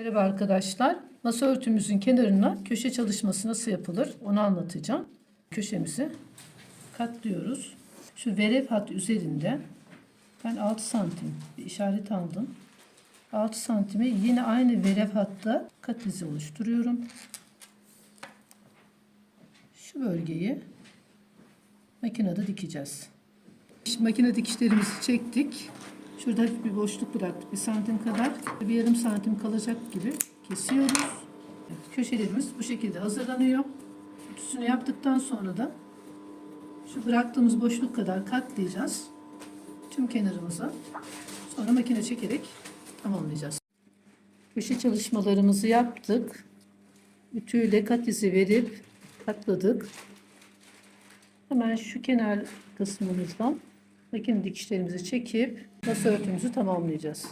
Merhaba arkadaşlar. Masa örtümüzün kenarına köşe çalışması nasıl yapılır onu anlatacağım. Köşemizi katlıyoruz. Şu verev hat üzerinde ben 6 santim bir işaret aldım. 6 santime yine aynı verev hatta kat izi oluşturuyorum. Şu bölgeyi makinede dikeceğiz. Şimdi makine dikişlerimizi çektik. Şurada hafif bir boşluk bıraktık. Bir santim kadar. Bir yarım santim kalacak gibi kesiyoruz. Köşelerimiz bu şekilde hazırlanıyor. Ütüsünü yaptıktan sonra da şu bıraktığımız boşluk kadar katlayacağız. Tüm kenarımıza. Sonra makine çekerek tamamlayacağız. Köşe çalışmalarımızı yaptık. Ütüyle kat izi verip katladık. Hemen şu kenar kısmımızdan makine dikişlerimizi çekip masa örtümüzü tamamlayacağız.